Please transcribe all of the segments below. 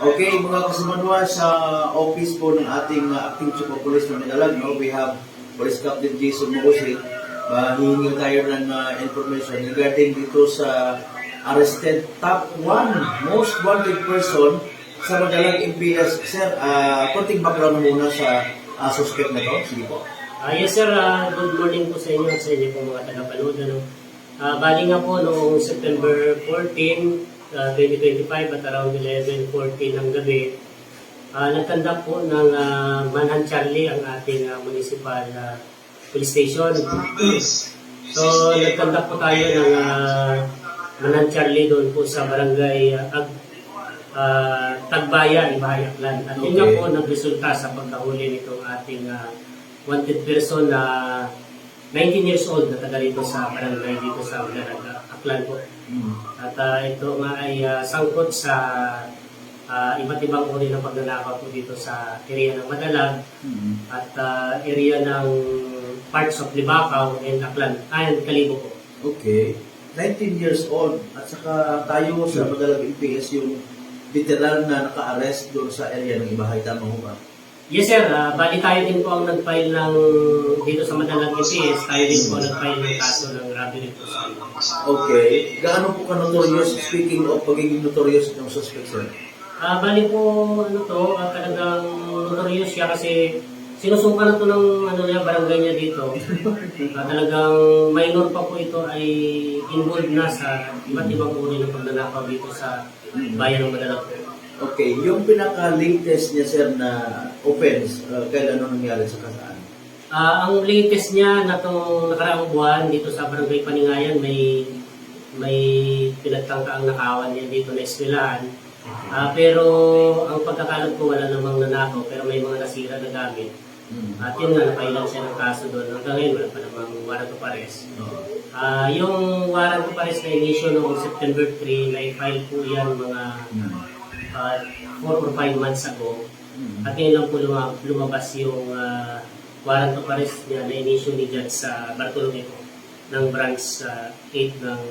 Okay, mga kasumanwa sa office po ng ating uh, acting super police ng Minalag, no? we have Police Captain Jason Mokosi. Uh, hihingi tayo ng uh, information regarding dito sa arrested top one most wanted person sa Madalag MPS. Sir, uh, konting background muna sa uh, suspect na to. Sige po. Ah, yes sir, Ah, good morning po sa inyo at sa inyo po mga tagapanood. Ano? Ah, bali nga po noong September 14, ah, 2025 at around 11.14 ng gabi, ah, nagtanda po ng uh, Manhan Charlie ang ating ah, municipal ah, police station. So nagtanda po tayo ng uh, Manhan Charlie doon po sa barangay ah, Ag, ah, Tagbaya, Ibayaklan. At yun nga Okay. po nagresulta sa pagkahuli nitong ating ah, wanted person na 19 years old na taga rito sa barangay dito sa Ularag, Aklan po. Mm. At ah, ito nga ay ah, sangkot sa ah, iba't ibang uri ng pagnanakaw po dito sa area ng Madalag Mm. at ah, area ng parts of Libakaw and Aklan, and Kalibo po. Okay. 19 years old at saka tayo sa Madalag MPS yung veteran na naka-arrest doon sa area ng Ibahay. Tama ho ba? Yes sir, Ah, bali tayo din po ang nag-file ng dito sa Madalag PCS, tayo din po nag-file ng kaso ng robbery po sa Okay. Gaano po ka-notorious, speaking of pagiging notorious ng suspect, sir? Ah, bali po ano to, ah, talagang notorious siya kasi sinusukan na to ng ano niya, barangay niya dito. Ah, talagang minor pa po ito ay involved na sa iba't ibang uri ng pagnanakaw dito sa bayan ng Madalag po. Okay. Yung pinaka-latest niya, sir, na offense, uh, kailan ano nangyari sa kasaan? Ah, ang latest niya na itong nakaraang buwan dito sa Barangay Paningayan, may may pinagtangkaang nakawan niya dito na eskwelahan. Ah, pero ang pagkakalam ko wala namang nanakaw pero may mga nasira na gamit. Mm. At yun nga, napailan siya ng kaso doon. Hanggang ngayon, wala pa namang warrant of arrest. Oo. Ah, yung warrant of arrest na inisyo noong September 3, na-file po yan mga Mm. 4 or 5 months ago. Mm. At ngayon lang po luma- lumabas yung ah, warrant of arrest niya na inisyo ni Judge sa Bartolome po ng branch sa 8 ng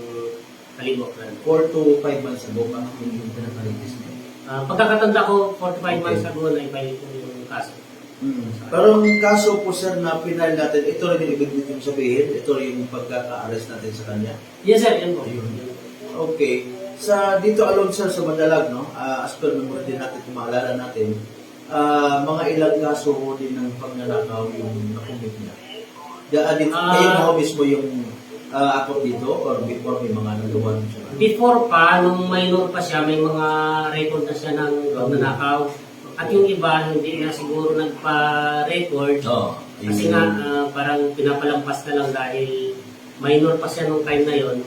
Kaliboklan. 4 to 5 months ago, pa yung yung pinaka-latest niya. Ah, pagkakatanda ko, 45 Okay. months ago na i-file po yung kaso. Mm. Pero ang kaso po, sir, na pinal natin, ito rin yung ibig nitong sabihin, ito rin yung pagkaka-arrest natin sa kanya. Yes sir, yan po. Ayun. Okay. Sa dito alone sir sa Madalag, no? ah, as per memory din natin, kung maalala natin, ah, mga ilang kaso din ng pagnanakaw yung nakumit niya. Da, dito, Ah. kayo na mismo yung uh, ako dito or before may mga nagawa siya. Before pa, nung minor pa siya, may mga record na siya ng pagnanakaw. At yung iba, hindi na siguro nagpa-record. Oo. Kasi nga, ah, parang pinapalampas na lang dahil minor pa siya nung time na yon.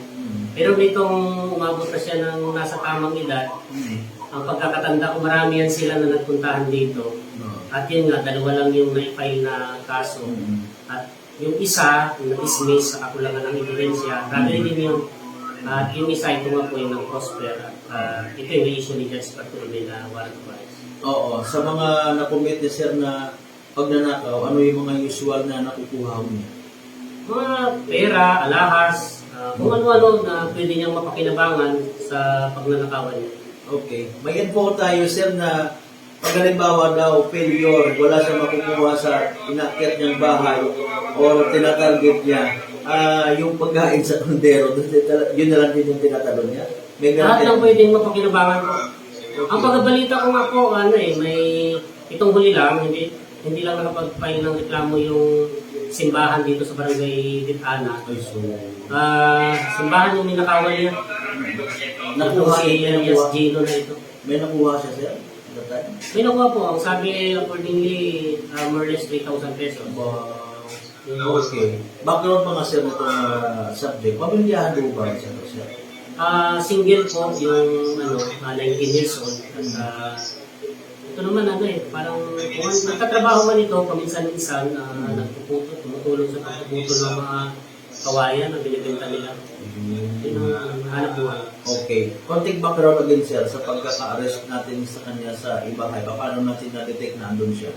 Pero nitong umabot na siya ng nasa tamang edad, Mm. ang pagkakatanda ko, marami yan sila na nagpuntahan dito. Oo. At yun nga, dalawa lang yung na-file na kaso. Mm. At yung isa, na-dismiss sa kakulangan ng ebidensya, robbery din yun. At yung isa, ito nga po yung ng Prosper. At ah, ito yung ni Judge Bartolome na warrant arrest. Oo. Sa mga nakumit ni sir na pagnanakaw, ano yung mga usual na nakukuha mo niya? Mga pera, alahas, ah, kung ano-ano na pwede niyang mapakinabangan sa pagnanakawan niya. Okay. May info tayo, sir, na pag halimbawa daw, failure, wala siya makukuha sa inakyat niyang bahay or tinatarget niya, ah yung pagkain sa kondero, yun na lang din yung tinatalon niya. May Lahat ng pwedeng mapakinabangan ko. Ang pagkabalita ko nga po, ano eh, may itong huli lang, hindi hindi lang nakapag-file ng reklamo yung simbahan dito sa barangay Ditana. Ah, simbahan yung ninakawan niya. Nakuha si Elias. Gino na ito. may nakuha siya, sir? May nakuha po, ang sabi accordingly, uh, more or less 3,000 pesos. Wow. Okay. Background mga sir na itong ah, subject. Pamilyahan mo ba siya? sir? Ah, single po yung ano, ah, 19 years old. At ah, ito naman ano eh, parang kung nagtatrabaho man ito, paminsan-minsan, uh, nagpuputo, tumutulong sa pagpuputo ng mga kawayan na binibenta nila. Yun ang hanap buhay. Okay. Konting background again, sir, sa pagkaka-arrest natin sa kanya sa Ibahay. Paano natin na-detect na andun siya?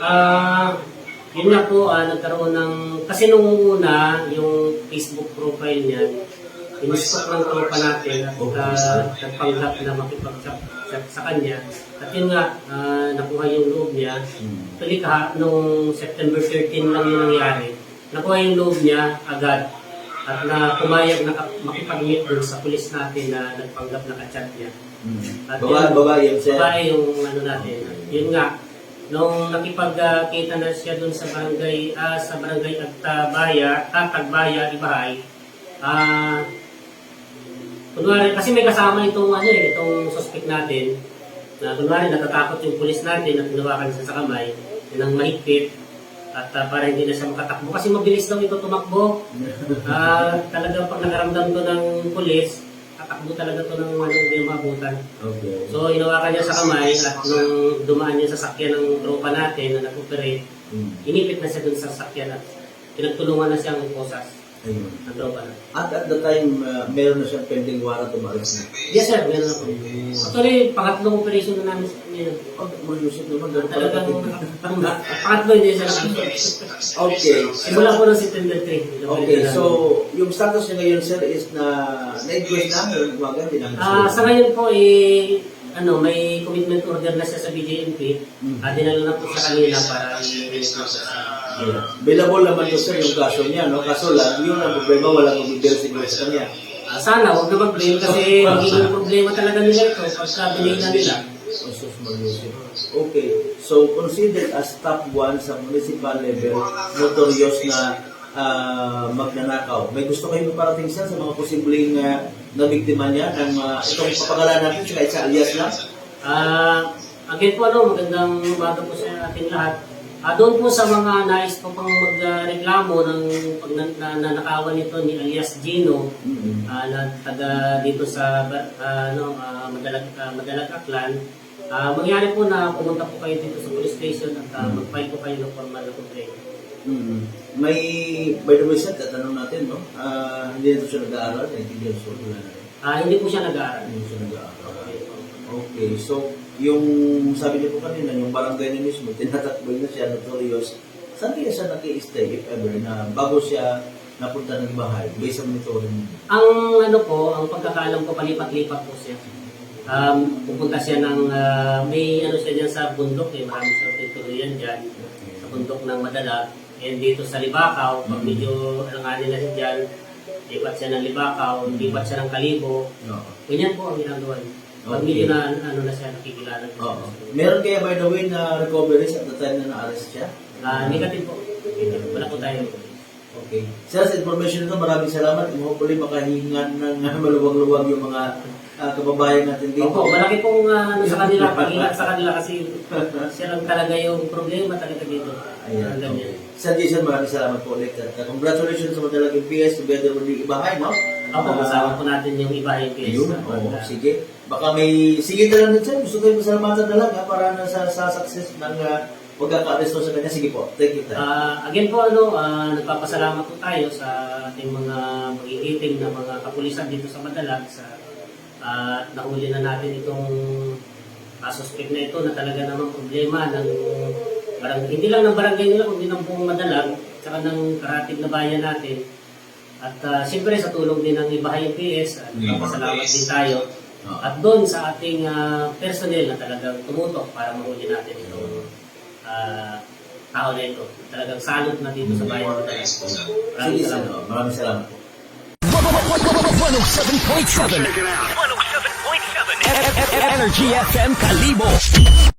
Ah, yun nga po, ah, nagkaroon ng, kasi nung una, yung Facebook profile niya, inistok ng tropa natin at uh, nagpanggap na makipag-chat sa kanya. At yun nga, ah, nakuha yung loob niya. Actually, kaha, nung September 13 lang yung nangyari, nakuha yung loob niya agad at na pumayag na makipag-meet dun sa pulis natin na nagpanggap na kachat niya. Mm. At Babae, yun- babae yun, sir. Babae yung ano natin. Yun nga, nung nakipagkita na siya dun sa barangay, ah, sa barangay at uh, Baya, Tatagbaya, Ibahay, ah, kunwari, kasi may kasama itong ano eh, itong suspect natin, na kunwari natatakot yung pulis natin at tinawakan siya sa kamay, yun ang mahigpit, at ah, para hindi na siya makatakbo. Kasi mabilis daw ito tumakbo. Ah, talagang pag nakaramdam to ng pulis, tatakbo talaga to ng ano, hindi maabutan. Okay. So, inawakan niya sa kamay at nung dumaan niya sa sakyan ng tropa natin na nag-operate, Mm. inipit na siya dun sa sakyan at pinagtulungan na siyang posas Ayun. tropa natin. At at the time, uh, meron na siyang pending warrant to arrest. Yes sir, meron ako. Actually, pangatlong operation na namin sa kanya. Oh, malusot naman. ganun pala Talagang, kapatid. pangatlo hindi siya. Okay. Simula po ng September 3. Okay, so yung status niya ngayon, sir, is na na-inquest na, umaga, hindi namin Ah, sa ngayon po, eh, ano, may commitment order na siya sa BJMP. Mm. Ah, dinala na po sa kanila para i-release na siya sa Yeah. Billable naman to, sir, yung kaso niya, no? Kaso lang, yun ang problema, walang mag-bill siguro sa kanya. Ah, sana, huwag na mag-blame kasi magiging problema talaga nila ito pagka binigyan na nila. Malusi. Okay, so considered as top 1 sa municipal level, notorious na ah, magnanakaw. May gusto kayo parating sir sa mga posibleng uh, na biktima niya ng uh, itong papagalan natin, kahit sa alias lang? Ah, again po, ano, magandang umaga po sa ating lahat. Ah, doon po sa mga nais po pang magreklamo ng pag na, na, nanakawan nito ni alias Gino, Mm-hmm. ah, na taga dito sa ah, ano, ah, Madalag, ah, Madalag Aklan, ah, mangyari po na pumunta po kayo dito sa police station at ah, mag-file po kayo ng formal na complaint. mm May, by the way, sir, tatanong natin, no? Ah, hindi na ito siya nag-aaral, 19 years old, na. Ah, hindi po siya nag-aaral. Hindi siya nag-aaral. Okay, so yung sabi niyo po kanina, yung barangay na mismo, tinatakboy na siya, notorious. Saan kaya siya nag-i-stay, if ever, na bago siya napunta ng bahay, based sa monitoring niyo? Ang ano po, ang pagkakaalam ko palipat-lipat po siya. Um, pupunta siya ng, ah, may ano siya dyan sa bundok eh, marami siyang tituluyan dyan, sa bundok ng Madalag. And dito sa Libakaw, pag medyo alanganin na siya dyan, lipat siya ng Libakaw, lipat siya ng Kalibo. No. Ganyan po ang ginagawa niya. Pag medyo na, ano na siya, nakikilala na Oo. siya. Meron kaya, by the way, na recoveries at the time na na-arrest siya? Ah, negative po. Wala po tayo. Okay. Sir, sa information nito, maraming salamat. And hopefully, makahingan ng uh, maluwag-luwag yung mga ah, kababayan natin dito. Opo, malaki pong ah, ano sa kanila, pag sa kanila kasi siya lang talaga yung problema talaga dito. Ayan. Okay. Sir Jason, maraming salamat po ulit. At uh, congratulations sa Madalagang PS together with the Ibahay, no? Opo, Ah, kasama po natin yung iba yung case. Ayun, oo, sige. Baka may, sige na lang din sir, gusto kayo masalamatan na lang ha, para na sa, sa success ng uh, pagkaka-arresto sa kanya. Sige po, thank you. Tay. Ah, again po, ano, ah, nagpapasalamat po tayo sa ating mga magigiting na mga kapulisan dito sa Madalag sa at nahuli na natin itong uh, suspect na ito na talaga namang problema ng barang, hindi lang ng barangay nila kundi ng buong Madalag tsaka ng karatig na bayan natin. At ah, siyempre sa tulong din ng Ibahay PS, at Mm. nagpapasalamat din tayo. At doon sa ating ah, personnel na talagang tumutok para mahuli natin itong ah, tao na ito. Talagang salot na dito sa bayan. Maraming salamat. Maraming salamat po. 107.7 107.7 Energy FM Kalibo